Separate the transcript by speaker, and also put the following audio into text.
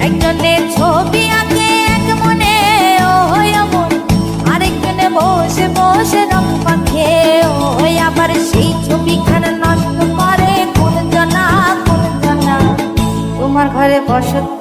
Speaker 1: একজনে ছবি আঁকে, এক মনে ও হয় মন আরেকজনে বসে বসে রং সেই ছবিখানা নষ্ট করে জানা তোমার ঘরে বসত